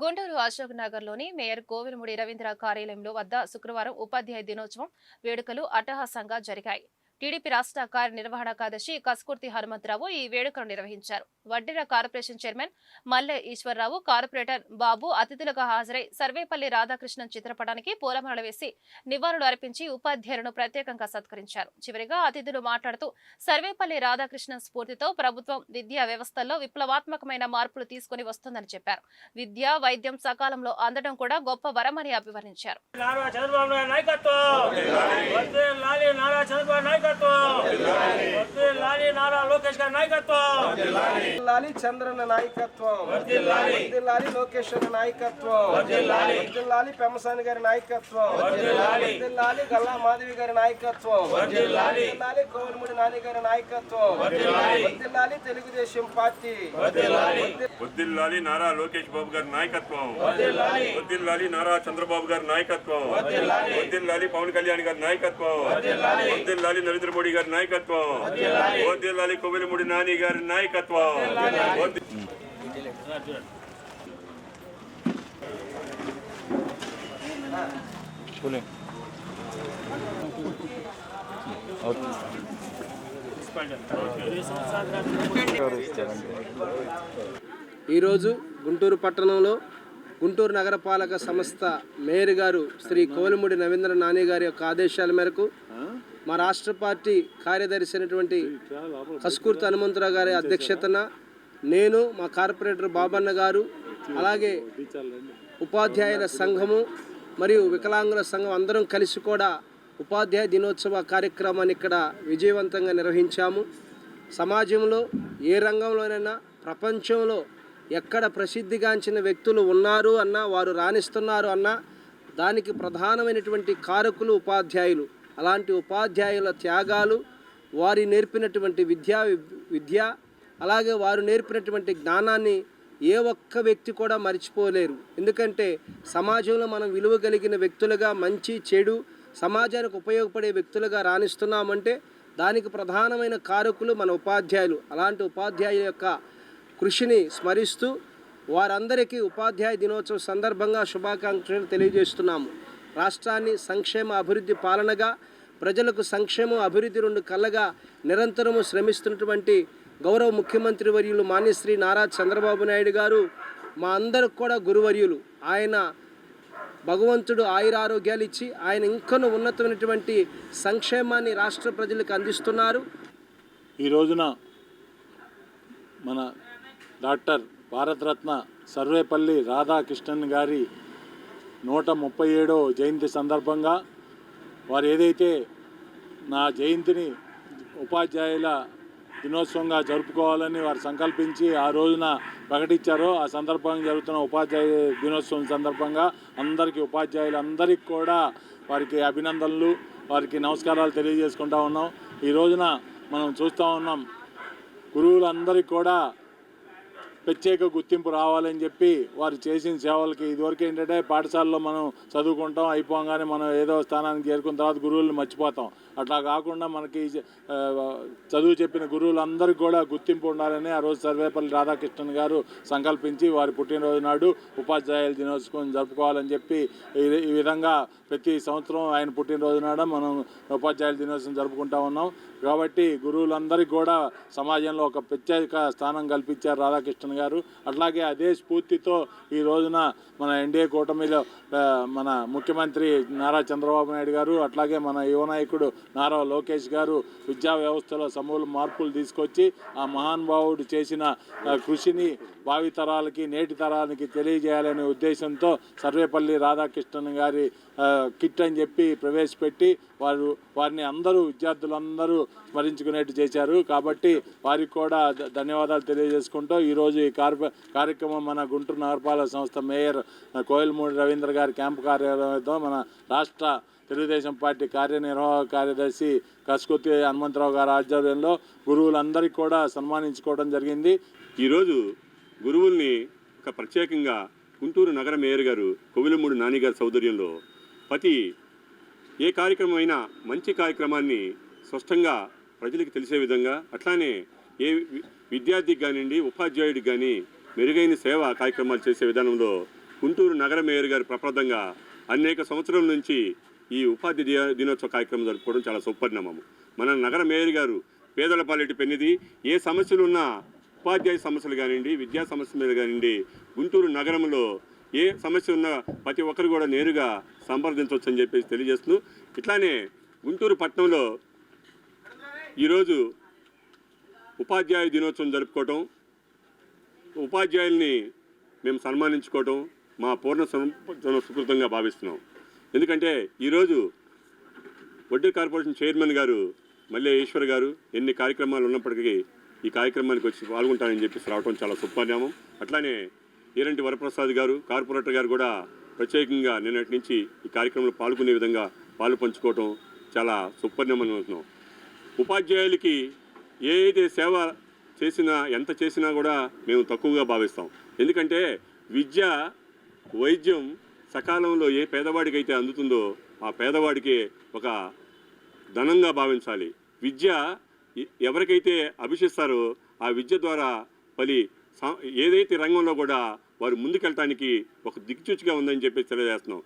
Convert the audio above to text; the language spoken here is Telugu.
గుంటూరు అశోక్ నగర్లోని మేయర్ కోవిలముడి రవీంద్ర కార్యాలయంలో వద్ద శుక్రవారం ఉపాధ్యాయ దినోత్సవం వేడుకలు అట్టహాసంగా జరిగాయి. టీడీపీ రాష్ట్ర కార్యనిర్వహణ కార్యదర్శి కస్కుర్తి హనుమంతరావు ఈ వేడుకను నిర్వహించారు. వడ్డెర కార్పొరేషన్ చైర్మన్ మల్లె ఈశ్వరరావు కార్పొరేటర్ బాబు అతిథులుగా హాజరై సర్వేపల్లి రాధాకృష్ణన్ చిత్రపటానికి పూలమాల వేసి నివాళులు అర్పించి ఉపాధ్యాయులను ప్రత్యేకంగా సత్కరించారు. చివరిగా అతిథులు మాట్లాడుతూ సర్వేపల్లి రాధాకృష్ణన్ స్ఫూర్తితో ప్రభుత్వం విద్యా వ్యవస్థల్లో విప్లవాత్మకమైన మార్పులు తీసుకుని వస్తుందని చెప్పారు. విద్య వైద్యం సకాలంలో అందడం కూడా గొప్ప వరమని అభివర్ణించారు నారా చంద్రబాబు నాయుడు నాయకత్వం వద్దే లాలి నారా చంద్రబాబు నాయకత్వం వద్దే లాలి నారా లోకేష్ గారి నాయకత్వం చంద్రన్న నాయకత్వం వర్ధిల్లాలి లోకేష్ అన్న నాయకత్వం వర్ధిల్లాలి పెమ్మసాని గారి నాయకత్వం వర్ధిల్లాలి గల్లా మాధవి గారి నాయకత్వం వర్ధిల్లాలి కోవలముడి నాని గారి నాయకత్వం వర్ధిల్లాలి తెలుగుదేశం పార్టీ వద్దిల్లాలి నారా లోకేష్ బాబు గారి నాయకత్వం వద్దిల్లాలి నారా చంద్రబాబు గారి నాయకత్వం వద్దిల్లాలి పవన్ కళ్యాణ్ గారి నాయకత్వం వద్దిల్లాలి నరేంద్ర మోడీ గారి నాయకత్వం వద్దిల్లాలి కోవిలముడి నాని గారి నాయకత్వం. ఈరోజు గుంటూరు పట్టణంలో గుంటూరు నగరపాలక సంస్థ మేయర్ గారు శ్రీ కోలిముడి నవీంద్ర నాని గారి యొక్క ఆదేశాల మేరకు మా రాష్ట్ర పార్టీ కార్యదర్శి అయినటువంటి కస్కూర్తి హనుమంతరావు గారి అధ్యక్షతన నేను మా కార్పొరేటర్ బాబన్న గారు అలాగే ఉపాధ్యాయుల సంఘము మరియు వికలాంగుల సంఘం అందరం కలిసి కూడా ఉపాధ్యాయ దినోత్సవ కార్యక్రమాన్ని ఇక్కడ విజయవంతంగా నిర్వహించాము. సమాజంలో ఏ రంగంలోనైనా ప్రపంచంలో ఎక్కడ ప్రసిద్ధిగాంచిన వ్యక్తులు ఉన్నారు అన్నా వారు రాణిస్తున్నారు అన్నా దానికి ప్రధానమైనటువంటి కారకులు ఉపాధ్యాయులు. అలాంటి ఉపాధ్యాయుల త్యాగాలు వారి నేర్పినటువంటి విద్యా విద్య అలాగే వారు నేర్పినటువంటి జ్ఞానాన్ని ఏ ఒక్క వ్యక్తి కూడా మర్చిపోలేరు. ఎందుకంటే సమాజంలో మనం విలువ కలిగిన వ్యక్తులుగా మంచి చెడు సమాజానికి ఉపయోగపడే వ్యక్తులుగా రాణిస్తున్నామంటే దానికి ప్రధానమైన కారకులు మన ఉపాధ్యాయులు. అలాంటి ఉపాధ్యాయుల యొక్క కృషిని స్మరిస్తూ వారందరికీ ఉపాధ్యాయ దినోత్సవం సందర్భంగా శుభాకాంక్షలు తెలియజేస్తున్నాము. రాష్ట్రాన్ని సంక్షేమ అభివృద్ధి పాలనగా ప్రజలకు సంక్షేమం అభివృద్ధి రెండు కళ్ళగా నిరంతరము శ్రమిస్తున్నటువంటి గౌరవ ముఖ్యమంత్రి వర్యులు మాన్యశ్రీ నారా చంద్రబాబు నాయుడు గారు మా అందరికి కూడా గురువర్యులు. ఆయన భగవంతుడు ఆయురారోగ్యాలు ఇచ్చి ఆయన ఇంకనూ ఉన్నతమైనటువంటి సంక్షేమాన్ని రాష్ట్ర ప్రజలకు అందిస్తున్నారు. ఈ రోజున మన డాక్టర్ భారతరత్న సర్వేపల్లి రాధాకృష్ణన్ గారి నూట ముప్పై ఏడో జయంతి సందర్భంగా వారు ఏదైతే నా జయంతిని ఉపాధ్యాయుల దినోత్సవంగా జరుపుకోవాలని వారు సంకల్పించి ఆ రోజున ప్రకటించారో ఆ సందర్భంగా జరుగుతున్న ఉపాధ్యాయ దినోత్సవం సందర్భంగా అందరికీ ఉపాధ్యాయులందరికీ కూడా వారికి అభినందనలు వారికి నమస్కారాలు తెలియజేసుకుంటా ఉన్నాం. ఈ రోజున మనం చూస్తూ ఉన్నాం గురువులందరికీ కూడా ప్రత్యేక గుర్తింపు రావాలని చెప్పి వారు చేసిన సేవలకి ఇదివరకు ఏంటంటే పాఠశాలలో మనం చదువుకుంటాం అయిపోగానే మనం ఏదో స్థానానికి చేరుకున్న తర్వాత గురువులను మర్చిపోతాం. అట్లా కాకుండా మనకి చదువు చెప్పిన గురువులందరికీ కూడా గుర్తింపు ఉండాలని ఆ రోజు సర్వేపల్లి రాధాకృష్ణన్ గారు సంకల్పించి వారి పుట్టినరోజు నాడు ఉపాధ్యాయుల దినోత్సవం జరుపుకోవాలని చెప్పి ఈ- ఈ విధంగా ప్రతి సంవత్సరం ఆయన పుట్టినరోజు నాడు మనం ఉపాధ్యాయుల దినోత్సవం జరుపుకుంటా ఉన్నాం. కాబట్టి గురువులందరికీ కూడా సమాజంలో ఒక ప్రత్యేక స్థానం కల్పించారు రాధాకృష్ణన్ గారు. అట్లాగే అదే స్ఫూర్తితో ఈ రోజున మన ఎన్డీఏ కూటమిలో మన ముఖ్యమంత్రి నారా చంద్రబాబు నాయుడు గారు అట్లాగే మన యువ నాయకుడు నారా లోకేష్ గారు విద్యా వ్యవస్థలో సమూల మార్పులు తీసుకొచ్చి ఆ మహానుభావుడు చేసిన కృషిని భావితరాలకి నేటి తరాలకి తెలియజేయాలనే ఉద్దేశంతో సర్వేపల్లి రాధాకృష్ణన్ గారి కిట్ అని చెప్పి ప్రవేశపెట్టి వారు వారిని అందరూ విద్యార్థులందరూ స్మరించుకునేట్టు చేశారు. కాబట్టి వారికి కూడా ధన్యవాదాలు తెలియజేసుకుంటూ ఈరోజు కార్యక్రమం మన గుంటూరు నగరపాలక సంస్థ మేయర్ ఆ, రవీంద్ర గారి క్యాంపు కార్యాలయంతో మన రాష్ట్ర తెలుగుదేశం పార్టీ కార్యనిర్వాహక కార్యదర్శి కస్కుతి హనుమంతరావు గారి ఆధ్వర్యంలో గురువులందరికీ కూడా సన్మానించుకోవడం జరిగింది. ఈరోజు గురువుల్ని ఒక ప్రత్యేకంగా గుంటూరు నగర మేయర్ గారు కోవిలమూడి నానిగారి సౌదర్యంలో ప్రతి ఏ కార్యక్రమం అయినా మంచి కార్యక్రమాన్ని స్పష్టంగా ప్రజలకు తెలిసే విధంగా అట్లానే ఏ విద్యార్థికి కానివ్వండి ఉపాధ్యాయుడికి కానీ మెరుగైన సేవ కార్యక్రమాలు చేసే విధానంలో గుంటూరు నగర మేయర్ గారు ప్రప్రదంగా అనేక సంవత్సరాల నుంచి ఈ ఉపాధి దినోత్సవ కార్యక్రమం జరుపుకోవడం చాలా సుపరిణామము. మన నగర మేయర్ గారు పేదల పాలిటి పెన్నిది ఏ సమస్యలు ఉన్నా ఉపాధ్యాయ సమస్యలు కానివ్వండి విద్యా సమస్య మీద కానివ్వండి గుంటూరు నగరంలో ఏ సమస్య ఉన్నా ప్రతి ఒక్కరు కూడా నేరుగా సంప్రదించవచ్చు అని చెప్పేసి తెలియజేస్తూ ఇట్లానే గుంటూరు పట్టణంలో ఈరోజు ఉపాధ్యాయ దినోత్సవం జరుపుకోవటం ఉపాధ్యాయుల్ని మేము సన్మానించుకోవటం మా పూర్ణ సం- సుకృతంగా భావిస్తున్నాం. ఎందుకంటే ఈరోజు వడ్డీ కార్పొరేషన్ చైర్మన్ గారు మల్లె ఈశ్వర్ గారు ఎన్ని కార్యక్రమాలు ఉన్నప్పటికీ ఈ కార్యక్రమానికి వచ్చి పాల్గొంటానని చెప్పేసి రావడం చాలా సుపరిణామం అట్లానే ఈరంటి వరప్రసాద్ గారు కార్పొరేటర్ గారు కూడా ప్రత్యేకంగా నిన్నటి నుంచి ఈ కార్యక్రమంలో పాల్గొనే విధంగా పాలు పంచుకోవటం చాలా సుపరిణామం అవుతున్నాం ఉపాధ్యాయులకి ఏ అయితే సేవ చేసినా ఎంత చేసినా కూడా మేము తక్కువగా భావిస్తాం. ఎందుకంటే విద్య వైద్యం సకాలంలో ఏ పేదవాడికి అయితే అందుతుందో ఆ పేదవాడికి ఒక ధనంగా భావించాలి. విద్య ఎవరికైతే అభిషిస్తారో ఆ విద్య ద్వారా పలి సా- ఏదైతే రంగంలో కూడా వారు ముందుకెళ్ళటానికి ఒక దిక్చూచిగా ఉందని చెప్పి తెలియజేస్తున్నాం.